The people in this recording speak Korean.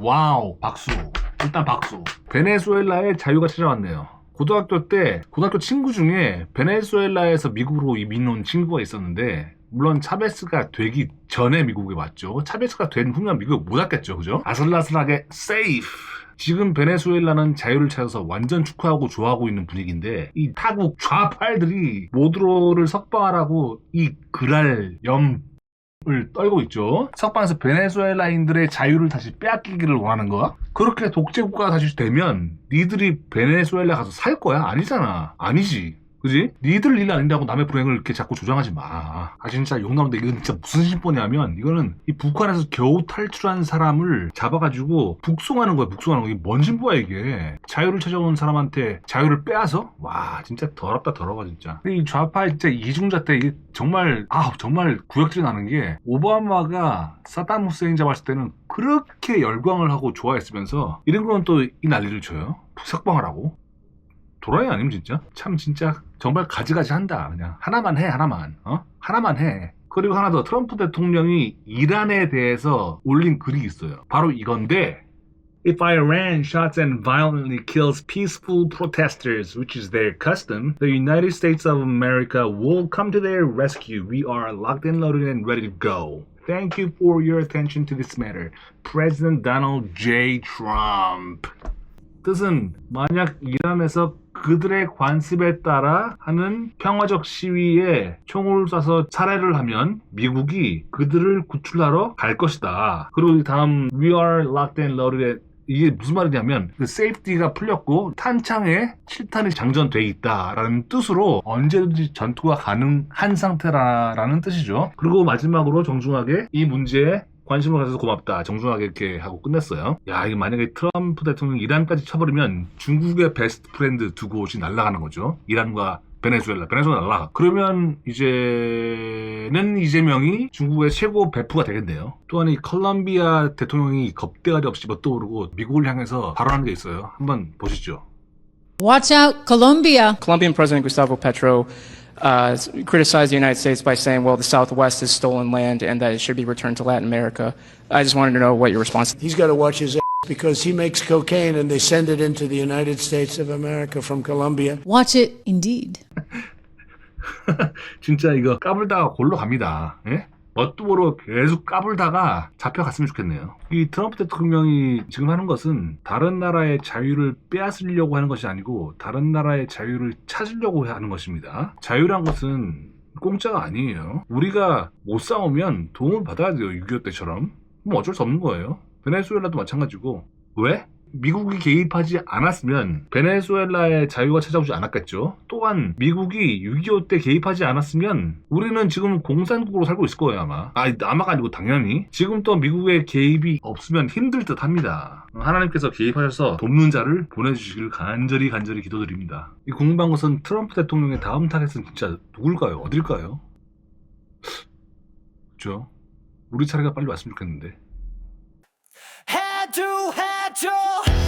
와우, 박수. 일단 박수. 베네수엘라의 자유가 찾아왔네요. 고등학교 때 고등학교 친구 중에 베네수엘라에서 미국으로 이민 온 친구가 있었는데 물론 차베스가 되기 전에 미국에 왔죠. 차베스가 된 후면 미국 못 왔겠죠. 그죠? 아슬아슬하게 세이프. 지금 베네수엘라는 자유를 찾아서 완전 축하하고 좋아하고 있는 분위기인데 이 타국 좌팔들이 모두로를 석방하라고 이 그랄 염 을 떨고 있죠. 석방에서 베네수엘라인들의 자유를 다시 빼앗기기를 원하는 거야? 그렇게 독재 국가가 다시 되면 니들이 베네수엘라 가서 살 거야? 아니잖아. 아니지. 그지? 니들 일 아닌다고 남의 불행을 이렇게 자꾸 조장하지 마. 아 진짜 욕 나오는데 이건 진짜 무슨 심보냐면 이거는 이 북한에서 겨우 탈출한 사람을 잡아가지고 북송하는 거야. 북송하는 거. 이게 뭔 심보야 이게. 자유를 찾아온 사람한테 자유를 빼앗어? 와 진짜 더럽다 더러워 진짜. 이 좌파 진짜 이중자 때 정말 아 정말 구역질이 나는 게 오바마가 사담 후세인 잡았을 때는 그렇게 열광을 하고 좋아했으면서 이런 거는 또이 난리를 쳐요. 석방하라고. 도라이 아니면 진짜 참 진짜 정말 가지가지 한다 그냥 하나만 해 하나만 어 하나만 해 그리고 하나 더 트럼프 대통령이 이란에 대해서 올린 글이 있어요 바로 이건데 If Iran shots and violently kills peaceful protesters, which is their custom, the United States of America will come to their rescue. We are locked and loaded and ready to go. Thank you for your attention to this matter. President Donald J. Trump. 뜻은 만약 이란에서 그들의 관습에 따라 하는 평화적 시위에 총을 쏴서 살해를 하면 미국이 그들을 구출하러 갈 것이다. 그리고 다음 We are locked and loaded 이게 무슨 말이냐면 그 세이프티가 풀렸고 탄창에 실탄이 장전돼 있다라는 뜻으로 언제든지 전투가 가능한 상태라는 뜻이죠. 그리고 마지막으로 정중하게 이 문제에 관심을 가져서 고맙다. 정중하게 이렇게 하고 끝냈어요. 야, 이게 만약에 트럼프 대통령이 이란까지 쳐버리면 중국의 베스트 프렌드 두 곳이 날아가는 거죠. 이란과 베네수엘라, 베네수엘라 날아가. 그러면 이제는 이재명이 중국의 최고 배프가 되겠네요. 또한 이 컬럼비아 대통령이 겁대가리 없이 멋떠오르고 미국을 향해서 발언한 게 있어요. 한번 보시죠. Watch out, Colombia. Colombian President Gustavo Petro uh, criticized the United States by saying, well, the Southwest is stolen land and that it should be returned to Latin America. I just wanted to know what your response He's got to watch his ass because he makes cocaine and they send it into the United States of America from Colombia. Watch it indeed. 진짜 이거 까불다가 골로 갑니다. 예? 뭣도모로 계속 까불다가 잡혀갔으면 좋겠네요. 이 트럼프 대통령이 지금 하는 것은 다른 나라의 자유를 빼앗으려고 하는 것이 아니고 다른 나라의 자유를 찾으려고 하는 것입니다. 자유란 것은 공짜가 아니에요. 우리가 못 싸우면 도움을 받아야 돼요. 6.25 때처럼. 뭐 어쩔 수 없는 거예요. 베네수엘라도 마찬가지고. 왜? 미국이 개입하지 않았으면 베네수엘라의 자유가 찾아오지 않았겠죠. 또한 미국이 6.25 때 개입하지 않았으면 우리는 지금 공산국으로 살고 있을 거예요 아마. 아 아마가 아니고 당연히. 지금 또 미국의 개입이 없으면 힘들 듯 합니다. 하나님께서 개입하셔서 돕는 자를 보내주시길 간절히 간절히 기도드립니다. 이 궁금한 것은 트럼프 대통령의 다음 타겟은 진짜 누굴까요? 어딜까요? 그죠? 우리 차례가 빨리 왔으면 좋겠는데. 맞춰.